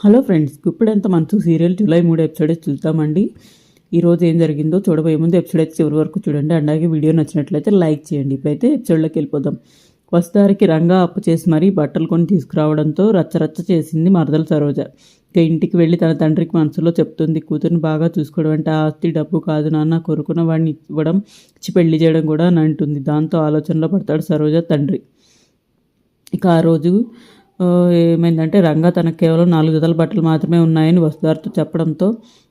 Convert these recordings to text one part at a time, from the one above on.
Hello friends ఇప్పుడంతా మనసు serial July మూడు ఎపిసోడ్స్ చూద్దామండి. ఈరోజు ఏం జరిగిందో చూడబోయే ముందు ఎపిసోడ్ చివరి వరకు చూడండి. అలాగే వీడియో నచ్చినట్లయితే లైక్ చేయండి. ఇప్పుడైతే ఎపిసోడ్లోకి వెళ్ళిపోదాం. వస్తారికి రంగా అప్పు చేసి మరీ బట్టలు కొని తీసుకురావడంతో రచ్చరచ్చ చేసింది మరదల సరోజ. ఇక ఇంటికి వెళ్ళి తన తండ్రికి మనసులో చెప్తుంది కూతురుని బాగా చూసుకోవడం అంటే ఆస్తి డబ్బు కాదు నాన్న కొరుకున్న వాడిని ఇవ్వడం ఇచ్చి పెళ్ళి చేయడం కూడా అని అంటుంది. దాంతో ఆలోచనలో పడతాడు సరోజ తండ్రి. ఇక ఆ రోజు ఏమైందంటే రంగా తనకు కేవలం నాలుగు జతల బట్టలు మాత్రమే ఉన్నాయని వసుధారతో చెప్పడంతో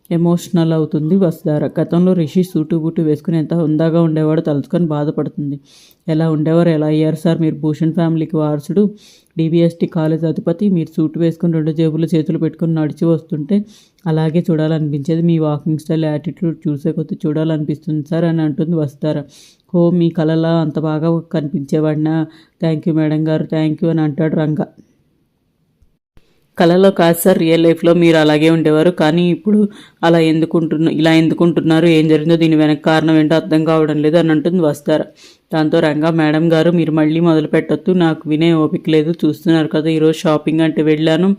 ఎమోషనల్ అవుతుంది వసుధార. గతంలో రిషి సూటు బూటు వేసుకుని ఎంత హుందాగా ఉండేవాడో తలుచుకొని బాధపడుతుంది. ఎలా ఉండేవారు? ఎలా అయ్యారు సార్? మీరు భూషణ్ ఫ్యామిలీకి వారసుడు డిబిఎస్టీ కాలేజ్ అధిపతి మీరు సూటు వేసుకుని రెండు జేబులు చేతులు పెట్టుకుని నడిచి వస్తుంటే అలాగే చూడాలనిపించేది. మీ వాకింగ్ స్టైల్ యాటిట్యూడ్ చూసే కొద్దీ చూడాలనిపిస్తుంది సార్ అని అంటుంది వస్తారా ఓ మీ కళలా అంత బాగా కనిపించేవాడినా? థ్యాంక్ యూ మేడం గారు థ్యాంక్ యూ అని అంటాడు రంగా. కళలో కాదు సార్ రియల్ లైఫ్లో మీరు అలాగే ఉండేవారు. కానీ ఇప్పుడు అలా ఎందుకుంటున్న ఇలా ఎందుకుంటున్నారు ఏం జరిగిందో దీని వెనక కారణం ఏంటో అర్థం కావడం లేదు అని అంటుంది వస్తారా దాంతో రంగా మేడం గారు మీరు మళ్ళీ మొదలు పెట్టొద్దు నాకు వినే ఓపిక లేదు చూస్తున్నారు కదా ఈరోజు షాపింగ్ అంటే వెళ్ళాను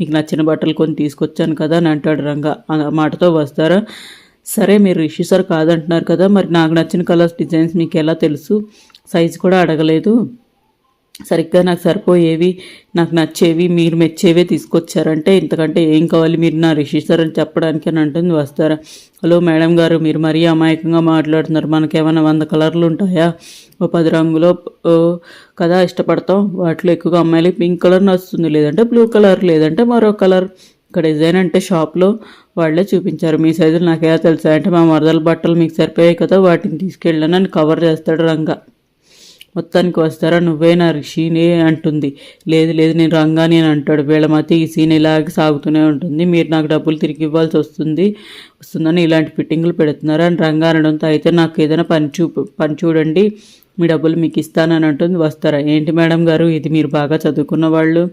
మీకు నచ్చిన బట్టలు కొని తీసుకొచ్చాను కదా అని అంటాడు రంగా. ఆ మాటతో వస్తారా సరే మీరు రిషి సార్ కాదంటున్నారు కదా మరి నాకు నచ్చిన కలర్స్ డిజైన్స్ మీకు ఎలా తెలుసు? సైజ్ కూడా అడగలేదు. సరిగ్గా నాకు సరిపోయేవి నాకు నచ్చేవి మీరు మెచ్చేవే తీసుకొచ్చారంటే ఇంతకంటే ఏం కావాలి? మీరు నా రిషిస్టర్ అని చెప్పడానికి అని అంటుంది వస్తారా హలో మేడం గారు మీరు మరీ అమాయకంగా మాట్లాడుతున్నారు. మనకేమైనా వంద కలర్లు ఉంటాయా? ఓ పది రంగులో కదా ఇష్టపడతాం. వాటిలో ఎక్కువగా అమ్మాయిలకి పింక్ కలర్ నచ్చుతుంది. లేదంటే బ్లూ కలర్ లేదంటే మరో కలర్. ఇక్కడ డిజైన్ అంటే షాప్లో వాళ్ళే చూపించారు. మీ సైజులు నాకేలా తెలుసా? అంటే మా మరదల బట్టలు మీకు సరిపోయాయి కదా వాటిని తీసుకెళ్ళాను అని కవర్ చేస్తాడు రంగా. మొత్తానికి వస్తారా? నువ్వే నా రిషిని అంటుంది. లేదు లేదు నేను రంగాని అని అంటాడు. వీళ్ళ మధ్య ఈ సీన్ ఇలాగే సాగుతూనే ఉంటుంది. మీరు నాకు డబ్బులు తిరిగి ఇవ్వాల్సి వస్తుంది వస్తుందని ఇలాంటి ఫిట్టింగులు పెడుతున్నారు? అని రంగా అనడంతో అయితే నాకు ఏదైనా పని చూ పని చూడండి. మీ డబ్బులు మీకు ఇస్తానని అంటుంది. వస్తారా? ఏంటి మేడం గారు? ఇది మీరు బాగా చదువుకున్న వాళ్ళు.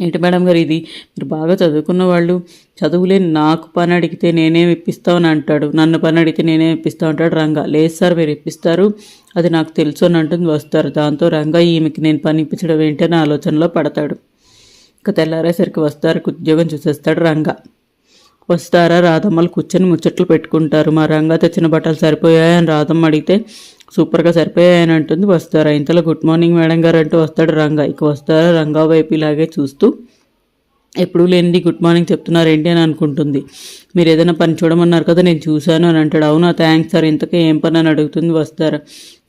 ఏంటి మేడం గారు ఇది? మీరు బాగా చదువుకున్న వాళ్ళు చదువులే నాకు పని అడిగితే నేనేం ఇప్పిస్తామని అంటాడు. నన్ను పని అడిగితే నేనేం ఇప్పిస్తా అంటాడు రంగా. లేదు సార్ మీరు ఇప్పిస్తారు. అది నాకు తెలుసు అని అంటుంది వస్తారు. దాంతో రంగా ఈమెకి నేను పని ఇప్పించడం ఏంటి అని ఆలోచనలో పడతాడు. ఇక తెల్లారేసరికి వస్తారు ఉద్యోగం చూసేస్తాడు రంగా. వస్తారా రాధమ్మలు కూర్చొని ముచ్చట్లు పెట్టుకుంటారు. మా రంగా తెచ్చిన బట్టలు సరిపోయాయని రాధమ్మ అడిగితే సూపర్గా సరిపోయాయని అంటుంది వస్తారా? ఇంతలో గుడ్ మార్నింగ్ మేడం గారు అంటూ వస్తాడు రంగా. ఇక వస్తారా? రంగా వైపు ఇలాగే చూస్తూ ఎప్పుడు లేనిది గుడ్ మార్నింగ్ చెప్తున్నారు ఏంటి అని అనుకుంటుంది. మీరు ఏదైనా పని చూడమన్నారు కదా నేను చూశాను అని అంటాడు. అవునా థ్యాంక్స్ సార్. ఇంతకే ఏం పని అని అడుగుతుంది వస్తారా?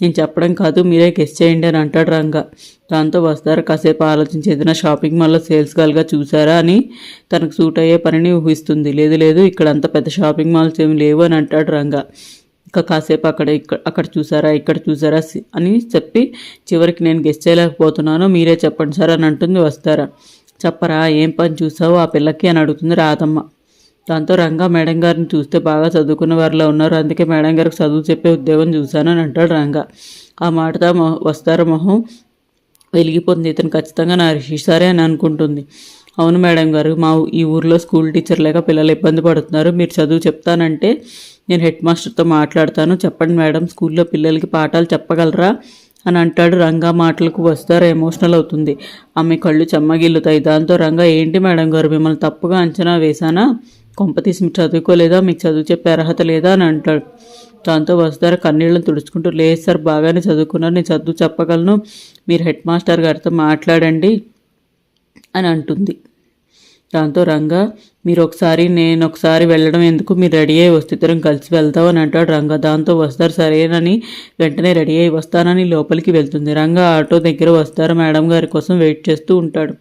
నేను చెప్పడం కాదు మీరే గెస్ చేయండి అని అంటాడు రంగా. దాంతో వస్తారా? కాసేపు ఆలోచించి ఏదైనా షాపింగ్ మాల్లో సేల్స్ గర్ల్గా చూసారా అని తనకు సూట్ అయ్యే పనిని ఊహిస్తుంది. లేదు లేదు ఇక్కడ అంత పెద్ద షాపింగ్ మాల్స్ ఏమి లేవు అని అంటాడు రంగా. ఇంకా కాసేపు అక్కడ ఇక్కడ అక్కడ చూసారా ఇక్కడ చూసారా సి- అని చెప్పి చివరికి నేను గెస్ట్ చేయలేకపోతున్నాను. మీరే చెప్పండి సార్ అని అంటుంది వస్తారా. చెప్పరా ఏం పని చూసావు? ఆ పిల్లకి అని అడుగుతుంది రాధమ్మ. దాంతో రంగా మేడం గారిని చూస్తే బాగా చదువుకున్న వారిలో ఉన్నారు. అందుకే మేడం గారికి చదువు చెప్పే ఉద్యోగం చూశాను అని అంటాడు రంగా. ఆ మాటతో వస్తారా మొహం? వెలిగిపోతుంది. ఇతను ఖచ్చితంగా నా రిషి సారే అని అనుకుంటుంది. అవును మేడం గారు మా ఊ- ఈ ఊర్లో స్కూల్ టీచర్ లేక పిల్లలు ఇబ్బంది పడుతున్నారు. మీరు చదువు చెప్తానంటే నేను హెడ్ మాస్టర్తో మాట్లాడతాను. చెప్పండి మేడం స్కూల్లో పిల్లలకి పాఠాలు చెప్పగలరా? అని అంటాడు రంగా. మాటలకు వస్తారా? ఎమోషనల్ అవుతుంది. ఆమె కళ్ళు చెమ్మగిల్లుతాయి. దాంతో రంగా ఏంటి మేడం గారు మిమ్మల్ని తప్పుగా అంచనా వేశానా? కొంపతీసి మీరు చదువుకోలేదా? మీకు చదువు చెప్పే అర్హత లేదా? అని అంటాడు. దాంతో వస్తారా? కన్నీళ్ళని తుడుచుకుంటూ లేదు సార్ బాగానే చదువుకున్నారు. నేను చదువు చెప్పగలను. మీరు హెడ్ మాస్టర్ గారితో మాట్లాడండి అని అంటుంది. దాంతో రంగా మీరు ఒకసారి నేను ఒకసారి వెళ్ళడం ఎందుకు? మీరు రెడీ అయ్యి వస్తే ఇద్దరం కలిసి వెళ్తావు అని అంటాడు రంగా. దాంతో వస్తారు సరేనని వెంటనే రెడీ అయ్యి వస్తానని లోపలికి వెళ్తుంది. రంగా ఆటో దగ్గర వస్తారు మేడం గారి కోసం వెయిట్ చేస్తూ ఉంటాడు.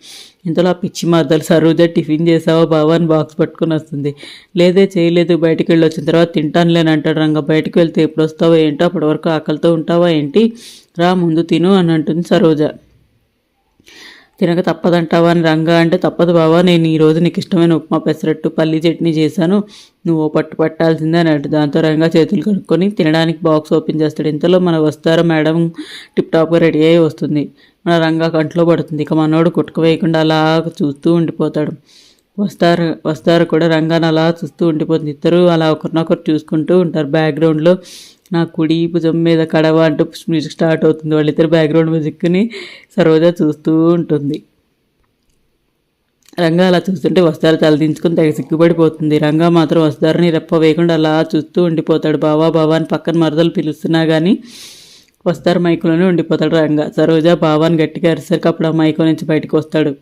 ఇంతలో ఆ పిచ్చి మార్దలు సరుదే టిఫిన్ చేసావా బావా అని బాక్స్ పట్టుకొని వస్తుంది. లేదే చేయలేదు బయటికి వెళ్ళి వచ్చిన తర్వాత తింటాను అని అంటాడు రంగా. బయటికి వెళ్తే ఎప్పుడు వస్తావో ఏంటో అప్పటి వరకు ఆకలితో ఉంటావా ఏంటి? రా ముందు తిను అని అంటుంది సరోజ. తినక తప్పదంటావా? అని రంగా అంటే తప్పదు బావా. నేను ఈరోజు నీకు ఇష్టమైన ఉప్మా పెసరట్టు పల్లి చట్నీ చేశాను. నువ్వు పట్టు పట్టాల్సిందే అన్నట్టు దాంతో రంగా చేతులు కడుక్కొని తినడానికి బాక్స్ ఓపెన్ చేస్తాడు. ఇంతలో మన వస్తారా మేడం? టిప్ టాప్గా రెడీ అయ్యి వస్తుంది. మన రంగా కంట్లో పడుతుంది. ఇక మనోడు కుట్టుకు వేయకుండా అలా చూస్తూ ఉండిపోతాడు. వస్తారు వస్తారు కూడా రంగాన్ని అలా చూస్తూ ఉండిపోతుంది. ఇద్దరు అలా ఒకరినొకరు చూసుకుంటూ ఉంటారు. బ్యాక్గ్రౌండ్లో నా కుడి భుజం మీద కడవ అంటూ మ్యూజిక్ స్టార్ట్ అవుతుంది. వాళ్ళిద్దరు బ్యాక్గ్రౌండ్ మ్యూజిక్ని సరోజా చూస్తూ ఉంటుంది. రంగా అలా చూస్తుంటే వస్తారు తలదించుకుని తెగ సిగ్గుపడిపోతుంది. రంగా మాత్రం వస్తారని రెప్ప వేయకుండా అలా చూస్తూ ఉండిపోతాడు. బావా బావా అని పక్కన మరదలు పిలుస్తున్నా కానీ వస్తారు మైకులోనే ఉండిపోతాడు రంగా. సరోజ బావాని గట్టిగా అరిసరికి అప్పుడు ఆ మైకో నుంచి బయటకు వస్తాడు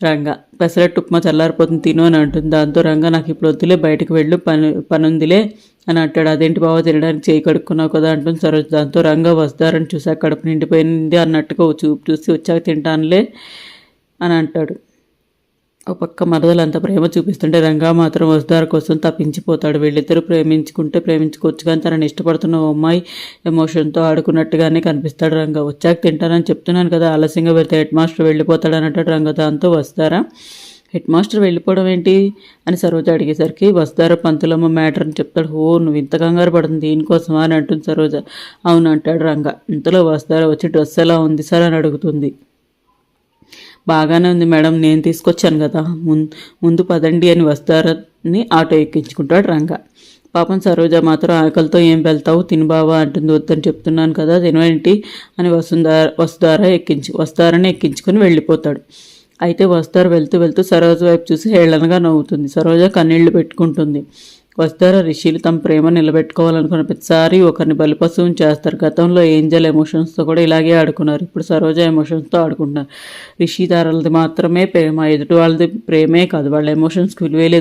రంగా. పెసరట్టు ఉప్మా చల్లారిపోతుంది తిను అని అంటుంది. దాంతో రంగా నాకు ఇప్పుడు వద్దులే బయటకు వెళ్ళు పని పని ఉందిలే అని అంటాడు. అదేంటి బావ తినడానికి చేయి కడుక్కున్నావు కదా అంటుంది సరోజ. దాంతో రంగా వస్తారని చూసాక కడుపు నిండిపోయింది. అన్నట్టుగా చూపు చూసి వచ్చాక తింటానులే అని అంటాడు. ఒక పక్క మరదలు అంత ప్రేమ చూపిస్తుంటే రంగా మాత్రం వసుధార కోసం తప్పించిపోతాడు. వీళ్ళిద్దరూ ప్రేమించుకుంటే ప్రేమించుకోవచ్చు కానీ తనని ఇష్టపడుతున్న అమ్మాయి ఎమోషన్తో ఆడుకున్నట్టుగానే కనిపిస్తాడు రంగా. వచ్చాక తింటానని చెప్తున్నాను కదా ఆలస్యంగా వెళ్తే హెడ్ మాస్టర్ వెళ్ళిపోతాడు అని అంటాడు రంగా. దాంతో వస్తారా? హెడ్ మాస్టర్ వెళ్ళిపోవడం ఏంటి? అని సరోజ అడిగేసరికి వస్తారో పంతులమ్మ మ్యాటర్ అని చెప్తాడు. ఓ నువ్వు ఇంత కంగారు పడుతుంది దీనికోసమా అని అంటుంది సరోజ. అవును అంటాడు రంగ. ఇంతలో వస్తారా వచ్చి డ్రెస్ ఎలా ఉంది సార్ అని అడుగుతుంది. బాగానే ఉంది మేడం నేను తీసుకొచ్చాను కదా. ముందు ముందు పదండి అని వస్తారని ఆటో ఎక్కించుకుంటాడు రంగ. పాపం సరోజ మాత్రం ఆకలితో ఏం వెళ్తావు? తిను బావా అంటుంది. వద్దని చెప్తున్నాను కదా తినవేంటి? అని వసుంధార వసుధార ఎక్కించు వస్తారని ఎక్కించుకొని వెళ్ళిపోతాడు. అయితే వస్తారు వెళ్తూ వెళ్తూ సరోజ వైపు చూసి హేళనగా నవ్వుతుంది. సరోజ కన్నీళ్ళు పెట్టుకుంటుంది. వస్తారు రిషిలు తమ ప్రేమ నిలబెట్టుకోవాలనుకున్న ప్రతిసారి ఒకరిని బలిపశువుని చేస్తారు. గతంలో ఏంజల్ ఎమోషన్స్తో కూడా ఇలాగే ఆడుకున్నారు. ఇప్పుడు సరోజ ఎమోషన్స్తో ఆడుకుంటున్నారు. రిషి తారలది మాత్రమే ప్రేమ ఎదుటి వాళ్ళది ప్రేమే కాదు. వాళ్ళ ఎమోషన్స్కి విలువేలేదు